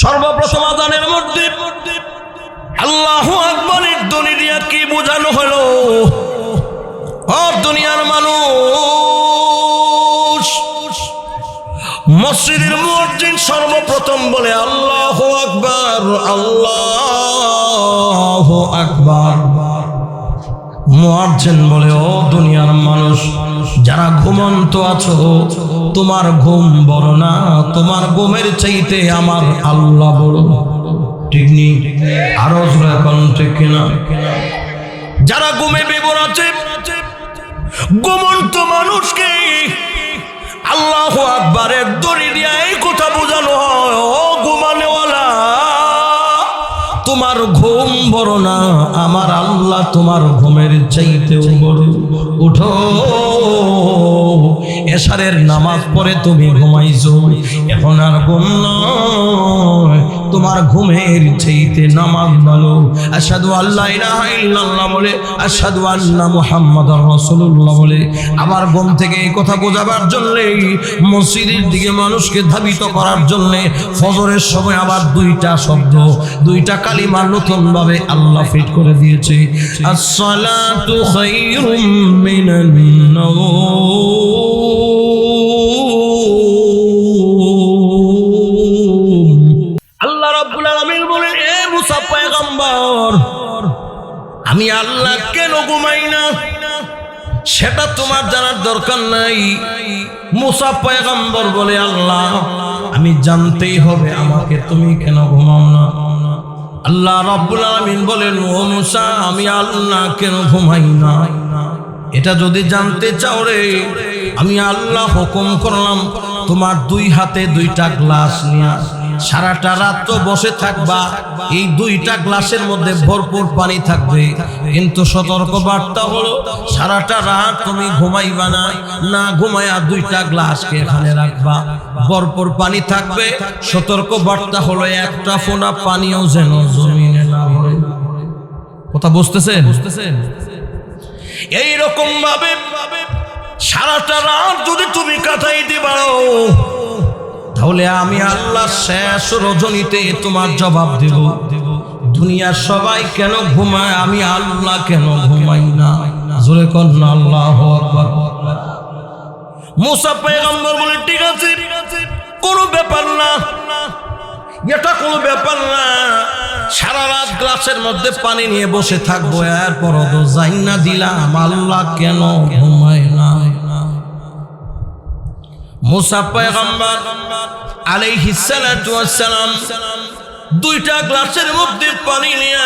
সর্বপ্রথম আদানের মধ্যে আল্লাহ আকবরের ধ্বনি দিয়া কি বোঝানো হলো? দুনিয়ার মানুষ মসজিদের মসজিদ সর্বপ্রথম বলে, আল্লাহ আকবর, আল্লাহ আকবার। মুয়াজ্জিন বলে, ও দুনিয়ার মানুষ, যারা ঘুমন্ত আছো, তোমার ঘুম বড় না, তোমার ঘুমের চাইতে আমার আল্লাহ বড়। ঠিক নেই আরও কোন, ঠিক কিনা যারা ঘুমে বিবর আছে, ঘুমন্ত মানুষকে আল্লাহ আকবারের দড়ি দিয়া এই কথা বোঝানো হয় বড় না। আমার আল্লাহ তোমার ঘুমের চাইতেও বড় উঠো। এশারের নামাজ পড়ে তুমি ঘুমাইছো। এখন আর ঘুম তোমার ঘুমের চাইতে নামাজ ভালো। আসাদু আল্লাহ ইলাহা ইল্লাল্লাহ বলে আসাদু আন্না মুহাম্মাদুর রাসূলুল্লাহ বলে। আবার ঘুম থেকে এই কথা বোঝাবার জন্য, মসজিদের দিকে মানুষকে ধাবিত করার জন্য ফজরের সময় আবার দুইটা শব্দ, দুইটা কালিমা নতুন ভাবে আল্লাহ ফিট করে দিয়েছে। আসসালাতু খায়রুম মিনান নাওম আল্লাহ কেন ঘুমাই না? সেটা তোমার জানার দরকার নাই। মুসা পয়গম্বর বলে, আল্লাহ, আমি জানতেই হবে আমাকে তুমি কেন ঘুমাও না? আল্লাহ রাব্বুল আলামিন বলেন, ও মুসা, আমি আল্লাহ কেন ঘুমাই না? এটা যদি জানতে চাও রে, আমি আল্লাহ হুকুম করলাম, তোমার দুই হাতে দুইটা গ্লাস নিয়ে, সারাটা রাত তো বসে থাকবা এই দুইটা গ্লাসের মধ্যে ভরপুর পানি থাকবে। কিন্তু সতর্ক বার্তা হলো সারাটা রাত তুমি ঘুমাইবা না না ঘুমায়া দুইটা গ্লাসকে এখানে রাখবা। ভরপুর পানি থাকবে সতর্ক বার্তা হলো একটা ফোনা পানিও যেন জমিনে না হয় কথা বুঝতেছেন? বুঝতেছেন? এই রকম ভাবে সারাটা রাত যদি তুমি কাটাইতে পারো তাহলে আমি আল্লাহ শেষ রজনীতে তোমার জবাব দেব। দুনিয়ার সবাই কেন ঘুমায়? আমি আল্লাহ কেন ঘুমাই না? জোরে না, আল্লাহ মুসা পেগম্বর বলে, ঠিক আছে, কোনো ব্যাপার না। এটা কোনো ব্যাপার না। সারা রাত গ্লাসের মধ্যে পানি নিয়ে বসে থাকব। এরপর তো যাই না দিলাম। আল্লাহ কেন ঘুমায় না মুসা পয়গম্বর আলাইহিস সালাতু ওয়াস সালাম দুইটা গ্লাসের মধ্যে পানি নিয়ে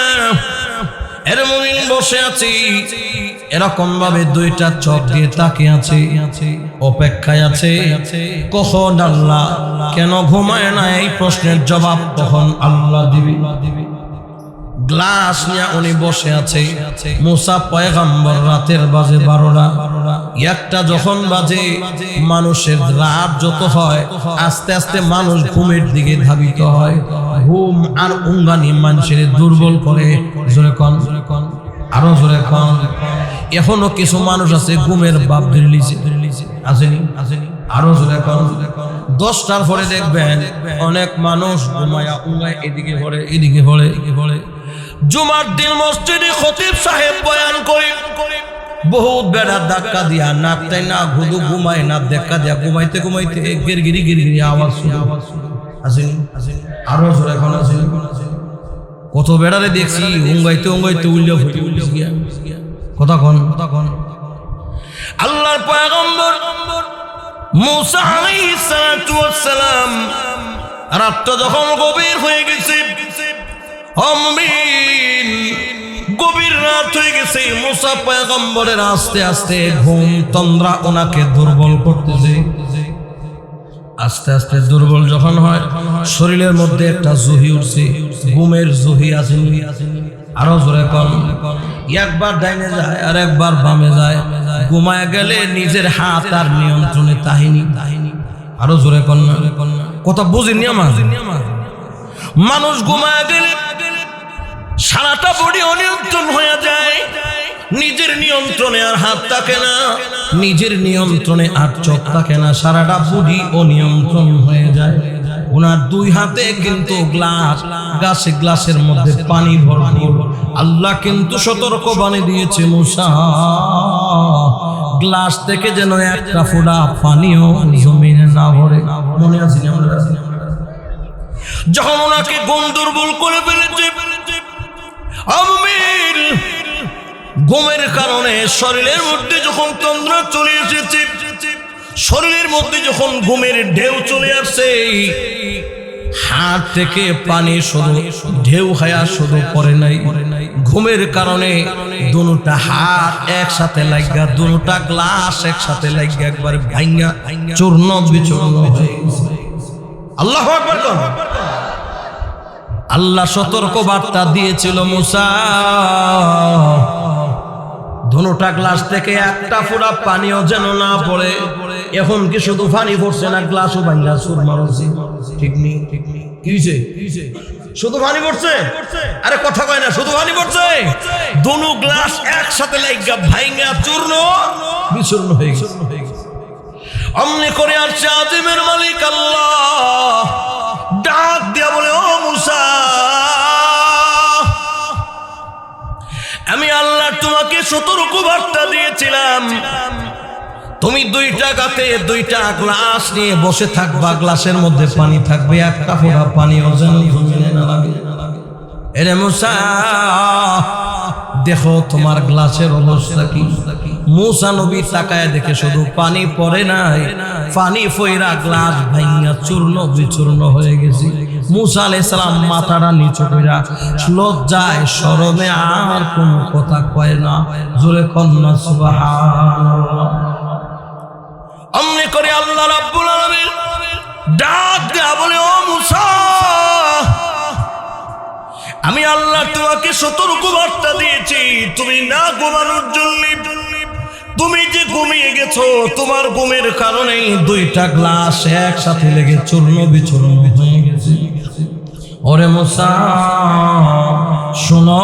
বসে আছি। এরকম ভাবে দুইটা চোখ দিয়ে তাকিয়ে আছে, অপেক্ষায় আছে, কখন আল্লাহ কেন ঘুমায় না? এই প্রশ্নের জবাব তখন আল্লাহ দিবি? গ্লাস নিয়ে উনি বসে আছে। মুসা পয়গাম্বর রাতের বাজে বারোটা। একটা যখন বাজে, মানুষের রাত যত হয়, আস্তে আস্তে মানুষ ঘুমের দিকে ধাবিত হয়। ঘুম আর উঙ্গানি মানুষের দুর্বল করে। জোরে কন। আরও জোরে কন। এখনও কিছু মানুষ আছে ঘুমের বাপ দিল্লিছে আসেনি আসেনি? আরও জোরে কন। দশটার পরে দেখবেন অনেক মানুষ ঘুমায়া উঙ্গায় এদিকে পড়ে এদিকে পড়ে এদিকে পড়ে। জুমার দিন মসজিদে খতিব সাহেব বয়ান করি। বহুত বেড়ার ধাক্কা দিয়া নাকটাই না ঘুদু ঘুমায় না দেখা দিয়া ঘুমাইতে ঘুমাইতে গিরগিরি গিরগিরি আওয়াজ শুনে আসেনি? আরও জোরে এখন আসেনি? কত বেড়ারে দেখছি, উঙ্গাইতে উঙ্গাইতে উল্লে ফুটে উল্লে গিয়া। কথা কন আল্লাহর পয়গম্বর মুসা আলাইহিস সালাম রাতটা যখন গভীর হয়ে গেছে অমিন গভীর রাত হয়ে গেছে, মুসা পয়গম্বরের আস্তে আস্তে ঘুম তন্দ্রা ওনাকে দুর্বল করতেছে। আস্তে আস্তে দুর্বল যখন হয়, শরীরের মধ্যে একটা জুহি উঠছে, ঘুমের জুহি আসেনি আরও জোরে কম একবার ডাইনে যায় আর একবার বামে যায়। ঘুমায় গেলে নিজের হাত আর নিয়ন্ত্রণে তাহিনী। তাহিনী আরও জোরে কন্যা কথা বুঝিনি আমার। মানুষ ঘুমায় গেলে সারাটা বডি অনিয়ন্ত্রণ হয়ে যায়। নিজের নিয়ন্ত্রণে আর হাত থাকে না। নিজের নিয়ন্ত্রণে আর চোখ থাকে না। সারাটা বুড়ি ও নিয়ন্ত্রণ হয়ে যায়। ওনার দুই হাতে কিন্তু গ্লাস গাছে গ্লাসের মধ্যে পানি ভরপুর। আল্লাহ কিন্তু সতর্ক বাণী দিয়েছে মুসা। গ্লাস থেকে যেন একটা ফোঁটা পানিও জমিনে না ভরে। মনে আছে যখন ওনাকে গুম দুর্বল করে ফেলেছে ঘুমের কারণে শরীরের মধ্যে যখন তন্দ্রা চলে এসেছে, শরীরের মধ্যে যখন ঘুমের ঢেউ চলে আসছে, হাত থেকে পানি শুধু ঢেউ হায়া শুধু পরে নাই ঘুমের কারণে দুটা হাত একসাথে লাগা দুটা গ্লাস একসাথে লাগা একবার ভাঙ্গা চূর্ণ বিচূর্ণ হয়ে। আল্লাহ? আল্লাহ সতর্ক বার্তা দিয়েছিল মুসা। ধনুটা গ্লাস থেকে একটা ফোঁটা পানিও যেন না পড়ে। এখন কি শুধু পানি পড়ছে না গ্লাসও ভাঙ্গা, সুর মারছে। ঠিক নেই ঠিক নেই। কি শুধু পানি পড়ছে? আরে কথা কয় না, শুধু পানি পড়ছে? দুনু গ্লাস একসাথে লাইগা ভাঙ্গা চূর্ণ, বিচূর্ণ হয়ে গেছে। অমনি করে আসছে আজিমের মালিক আল্লাহ। ডাক দিয়া বলে, ও মুসা সতর্ক বার্তা দিয়েছিলাম। তুমি দুইটা গাতে দুইটা গ্লাস নিয়ে বসে থাকবা, গ্লাসের মধ্যে পানি থাকবে একটা ফোঁটা পানি ওজন জমিনে না লাগে। এরে মুসা দেখো তোমার গ্লাসের অবস্থা কি? মুসা নবী তাকায় দেখে শুধু পানি পড়ে নাই। পানি ফইরা গ্লাস ভাইয়া চূর্ণ বিচূর্ণ হয়ে গেছে। মুসা আলাইহিস সালাম মাথাটা নিচু কইরা, লজ্জায় শরমে আর কোনো কথা কয় না। জোরে কন্যা সুবহানাল্লাহ। অমনি করে আল্লাহ রাব্বুল আলামিন ডাক দেয়া বলে, ও মুসা! আমি আল্লাহ তোমাকে সতর্ক বার্তা দিয়েছি। তুমি না ঘুমানোর জন্য। তুমি যে ঘুমিয়ে গেছো, তোমার ঘুমের কারণেই দুইটা গ্লাস একসাথে লেগে চূর্ণ বিচূর্ণ হয়ে গেছে। ওরে মোসা, শোনো।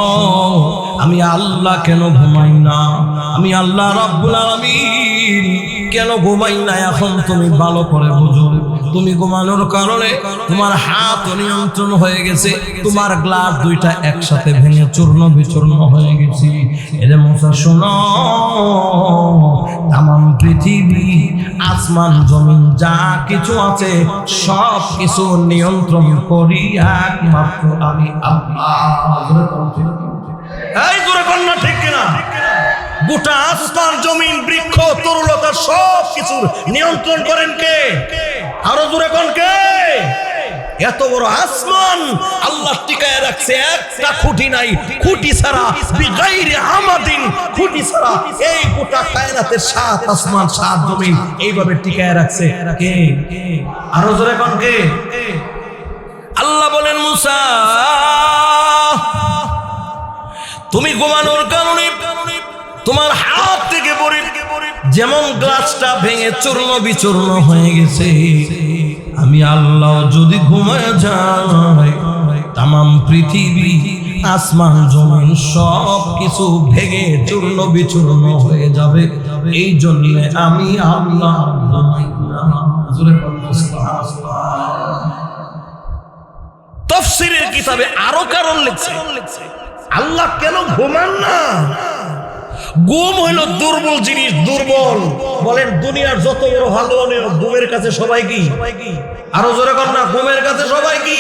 আমি আল্লাহ কেন ঘুমাই না? আমি আল্লাহ রাব্বুল আলামিন কেন ঘুমাই না? এখন তুমি ভালো করে বুঝো। তুমি ঘুমানোর কারণে তোমার হাত নিয়ন্ত্রণ হয়ে গেছে, তোমার গ্লাস দুইটা একসাথে ভেঙে চূর্ণ বিচূর্ণ হয়ে গেছে। এরে মশা শোনো। তাম পৃথিবী, আসমান, জমিন, যা কিছু আছে, সব কিছু নিয়ন্ত্রণ করি একমাত্র আমি আল্লাহ। এই জোরে কন্যা, ঠিক কিনা? গোটা আসমান, জমিন, বৃক্ষ, তরুলতা, সব কিছুর নিয়ন্ত্রণ করেন কে? আরও জোরে কোন কে? এত বড় আসমান আল্লাহ টিকায় রাখছে, একটা খুঁটি নাই। খুঁটি ছাড়া আমাদিন, খুঁটি ছাড়া এই গোটা কায়নাতের সাত আসমান, সাত জমিন এইভাবে টিকায় রাখছে কে? আরও জোরে কোন কে? আল্লাহ বলেন, মুসা তুমি ঘুমানোর কারণে তোমার হাত থেকে যেমন গ্লাসটা ভেঙে চূর্ণ বিচূর্ণ হয়ে গেছে। আমি আল্লাহ যদি ঘুমায় যাই তাম পৃথিবী, আসমান, জমিন সব কিছু ভেঙে চূর্ণ বিচূর্ণ হয়ে যাবে। এই জন্য আমি আল্লাহ। তফসিরের কিতাবে আরও কারণ লিখছে। আল্লাহ কেন ঘুমান না? গুম হইল দুর্বল জিনিস, দুর্বল। বলেন, দুনিয়ার যত বড় ভালো গুমের কাছে সবাই কি? আরও জোরে কর না গুমের কাছে সবাই কি?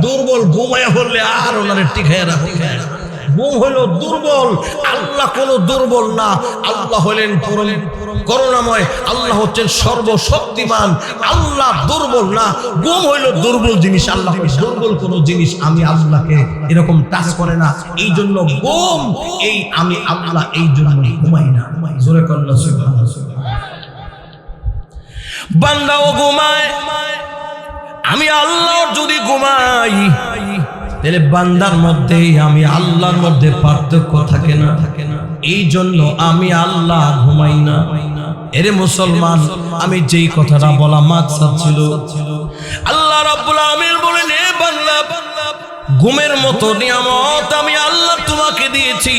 দুর্বল ঘুমায় হলে আর ওনারে টিকায় রাখে ঘুম হইল দুর্বল। আল্লাহ কোনো দুর্বল না। আল্লাহ হলেন পরম করুণাময়। আল্লাহ হচ্ছেন সর্বশক্তিমান। আল্লাহ দুর্বল না। ঘুম হইল দুর্বল জিনিস। আল্লাহ দুর্বল কোন জিনিস আমি আল্লাহকে এরকম টাচ করে না। এই জন্য ঘুম। এই আমি আল্লাহ এই জন্য ঘুমাই না। জোরে কন্যা বান্দাও ঘুমায়। আমি আল্লাহ যদি ঘুমাই তাহলে বান্দার মধ্যে আমি আল্লাহর মধ্যে পার্থক্য থাকে না। থাকে না এই জন্য আমি আল্লাহ ঘুমাই না। এরে মুসলমান, আমি যেই কথাটা বলা মাকসাদ ছিল, আল্লাহ রাব্বুল আমিন বলেন, এ বান্দা, ঘুমের মতো নিয়ামত আমি আল্লাহ তোমাকে দিয়েছি।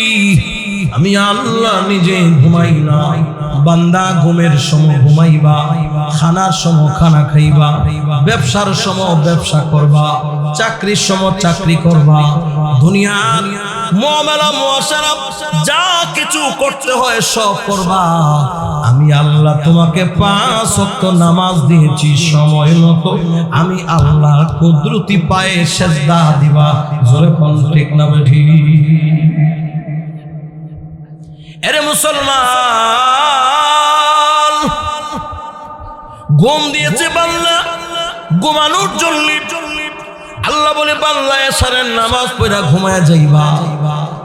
আমি আল্লাহ নিজে ঘুমাই না। বান্দা, ঘুমের সময় ঘুমাইবা। খানার সময় খানা খাইবা, ব্যবসার সময় ব্যবসা করবা, চাকরির সময় চাকরি করবা, দুনিয়ার মুআমালা মুআশারা যা কিছু করতে হয় সব করবা। আমি আল্লাহ তোমাকে পাঁচ ওয়াক্ত নামাজ দিয়েছি, সময় মতো। আমি আল্লাহ কুদরতি পায়ে সেজদা দিবা, জোরে কোন ঠিক না বেঠি? এরে মুসলমান! ঘুম দিয়েছে বাংলা ঘুমানোর জন্য। আল্লাহ বলে বাংলা এসারের নামাজ পড়া ঘুমায় যাইবা।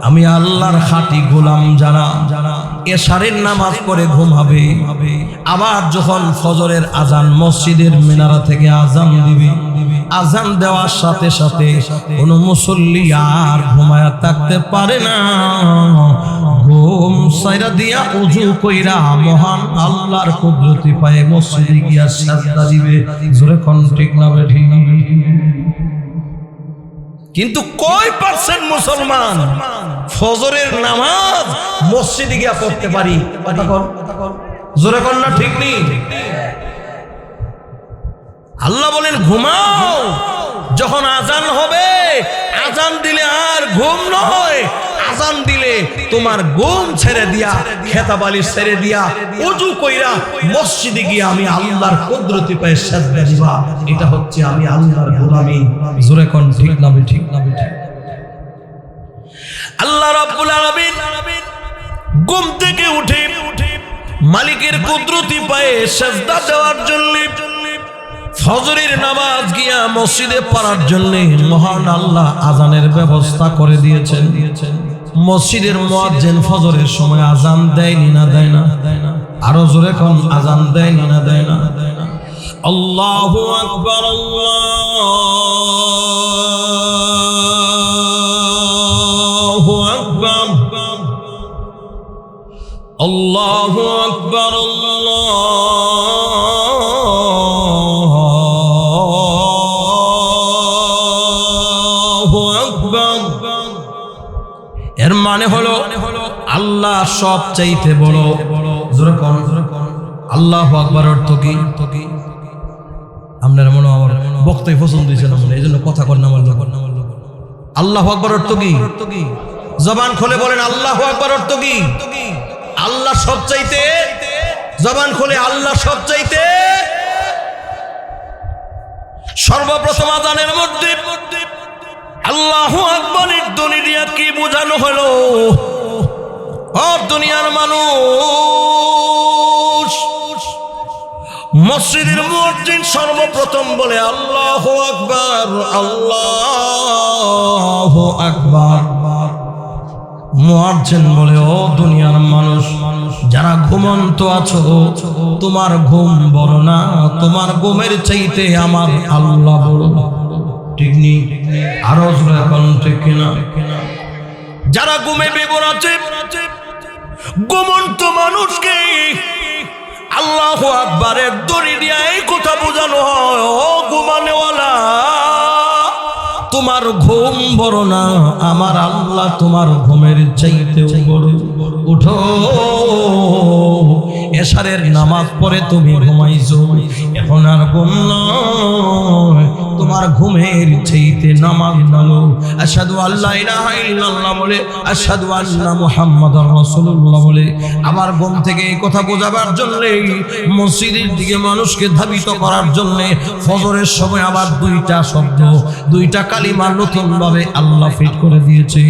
আমি আল্লাহর খাঁটি গোলাম জানা এসারের নামাজ পড়ে ঘুমাবে আবার যখন ফজরের আজান মসজিদের মিনারা থেকে আজান দিবে আজান দেওয়ার সাথে সাথে কোন মুসল্লি আর ঘুমায়া থাকতে পারে না। ঘুম সাইরা দিয়া উজু কইরা মহান আল্লাহর কুদরতি পায়ে মসজিদে গিয়া সাজদা দিবে। জোরে কোন, ঠিক না বেঠি কিন্তু কয় পার্সেন্ট মুসলমান? ফজরের নামাজ মসজিদে গিয়া পড়তে পারি? জোরে কন না, ঠিক নেই আল্লাহ বলেন, ঘুমাও। যখন আজান হবে, আজান দিলে আর ঘুম নয়। আজান দিলে তোমার ঘুম ছেড়ে দিয়া খেতাবালি ছেড়ে দিয়া, উজু কইরা মসজিদে গিয়ে আমি আল্লাহর কুদরতি পায়ে সাজদা দিবা। এটা হচ্ছে আমি আল্লাহর গোলামি। জোরে কোন ঠিক না ঠিক না ঠিক? আল্লাহ রাব্বুল আলামিন ঘুম থেকে উঠে মালিকের কুদরতি পায়ে সাজদা দেওয়ার জন্য, ফজরের নামাজ গিয়া মসজিদে পড়ার জন্য মহান আল্লাহ আজানের ব্যবস্থা করে দিয়েছেন। মসজিদের মুয়াজ্জিন ফজরের সময় আজান দেয়নি না দেয় না? আরও জোরে কোন, আজান দেয়নি না দেয় না? আল্লাহু আকবার আল্লাহু আকবার। আল্লাহু আকবার, আল্লাহু আল্লাহ সব চাইতে বড় আল্লাহ আকবার অর্থ কি? আপনার মনে আমার বক্তব্য পছন্দ হয়েছে না এই জন্য কথা কর না আমার লোক। আল্লাহ আকবার অর্থ কি? জবান খুলে বলেন, আল্লাহ আকবার অর্থ কি? আল্লাহ সব চাইতে জবান খুলে আল্লাহ সব চাইতে সর্বপ্রথম আদানের মধ্যে আল্লাহ আকবরের দিয়া কি বোঝানো হলো? ও দুনিয়ার মানুষ। মসজিদের মসজিদ সর্বপ্রথম বলে, আল্লাহ আকবার আল্লাহ আকবার। বলে, ও দুনিয়ার মানুষ, যারা ঘুমন্ত আছো, তোমার ঘুম বড় না, তোমার ঘুমের চাইতে আমার আল্লাহ আরও এখন কিনা? যারা ঘুমে বিবর আছে ঘুমন্ত মানুষকে আল্লাহ আকবারের দড়ি দিয়া এই কথা বোঝানো হয়, ও তোমার ঘুম বড় না, আমার আল্লাহ তোমার ঘুমের চাইতেও বড়। উঠো, এশারের নামাজ পড়ে তুমি ঘুমাইছো, এখন আর ঘুম তোমার ঘুমের চাইতে নামাজ ভালো আসাদু আল্লাহ ইলাহা ইল্লাল্লাহ বলে আসাদু আল্লাহ মুহাম্মাদুর রাসূলুল্লাহ বলে। আমার ঘুম থেকে এই কথা বোঝাবার জন্য, মসজিদের দিকে মানুষকে ধাবিত করার জন্য ফজরের সময় আবার দুইটা শব্দ, দুইটা কালিমা নতুন ভাবে আল্লাহ ফিট করে দিয়েছে।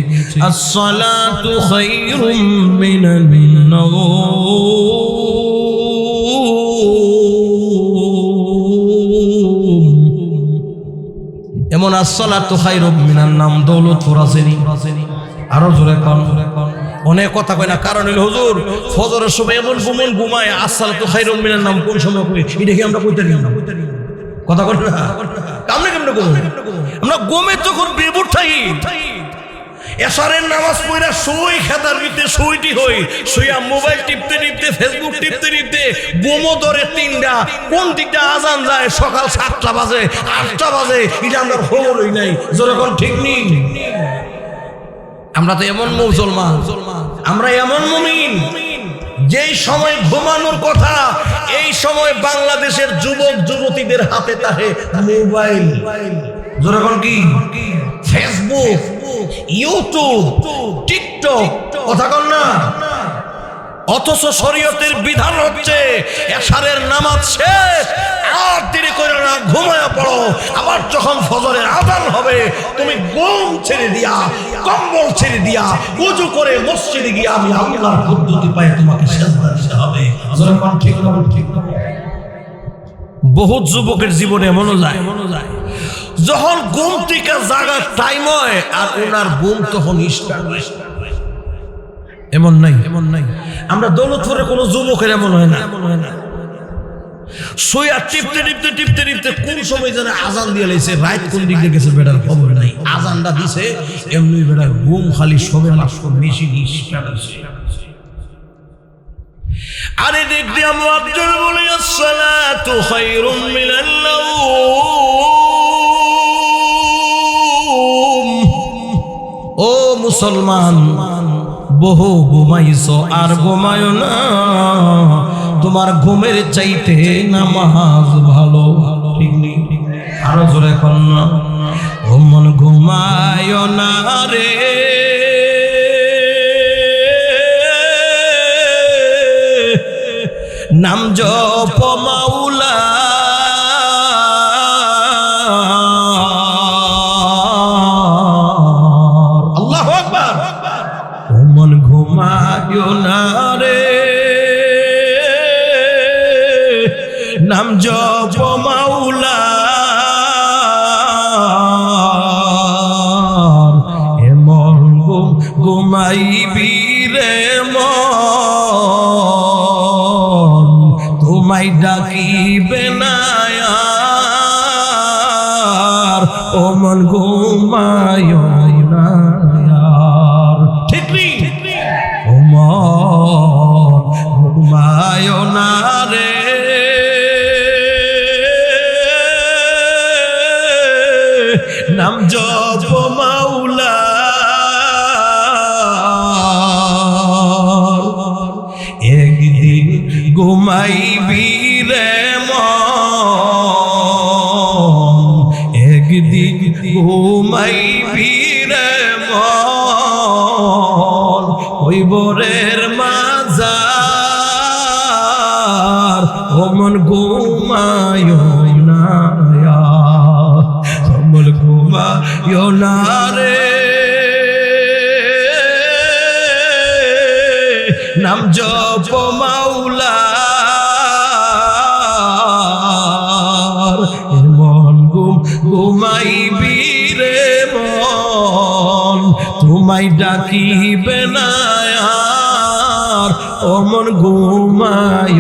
আসসালাতু খায়রুম মিনান নাওম। এমন আসসালাতু রব মিনার নাম দৌলত ফরাসেনি। আরও জোরে কন। অনেক কথা কয় না, কারণ হইল হুজুর, ফজরের সময় এমন ঘুমন তো হাই রব মিনার নাম কোন সময় কই এই কি আমরা কইতে নিও কথা কই না। কামনে কেমনে কই আমরা গোমে তখন বেবুর থাই এসারের নামাজ পড়া সই খেতার ভিতরে সইটি হই সইয়া মোবাইল টিপতে টিপতে ফেসবুক টিপতে টিপতে বোমো ধরে তিনটা, কোন দিকটা আজান যায়? সকাল সাতটা বাজে, আটটা বাজে এটা আমরা খবরই নাই। যেরকম ঠিক নেই আমরা তো এমন মুসলমান, আমরা এমন মুমিন। যেই সময় ঘুমানোর কথা, এই সময় বাংলাদেশের যুবক, যুবতীদের হাতে তাহে মোবাইল। যেরকম কি? ফেসবুক ইউটিউব টিকটক কথা কন না। অথচ শরীয়তের বিধান হচ্ছে এশারের নামাজ শেষ আর দেরি করে না ঘুমায় পড়ো। আবার যখন ফজরের আদান হবে তুমি ঘুম ছেড়ে দিয়া কম্বল ছেড়ে দিয়া উজু করে মসজিদে গিয়ে আমি আল্লাহর পদ্ধতি পাই তোমাকে সেজদা দিতে হবে। ঠিক না ঠিক না বহুত যুবকের জীবনে এমনও যায় এমনও যায়। যখন ঘুম থেকে জাগার টাইম হয়, আর ওনার ঘুম তখন স্টার্ট এমন নাই। এমন নাই আমরা দৌলতপুরে কোনো যুবকের এমন হয় না। এমন হয় না সইয়া টিপতে টিপতে টিপতে টিপতে কোন সময় যেন আজান দিয়ে লাইছে রাত কোন দিক দিয়ে গেছে বেটার খবর নাই। আজানটা দিছে, এমনি বেটার ঘুম খালি সবে মাস মেশিন আরে দিক দিয়ে মুআজ্জিল বলে, আসসালাতু খায়রুম মিনাল মুসলমান, বহু ঘুমাইছ আর ঘুমায় না। তোমার ঘুমের চাইতে নামাজ ভালো, ঠিক নেই? আরও জোরে কন না। ও ঘুমায় না রে। নাম জপ নাম জপ মাউলা এমন ঘুম ঘুমাইবি রে মন। তোমায় ডাকিবে না ও মন ঘুমায় মন ঘুমায় না কমল না রে। নাম জপ মন ঘুম ঘুমাইবি রে মন, তোমায় ডাকিবে না আর ও মন ঘুমায়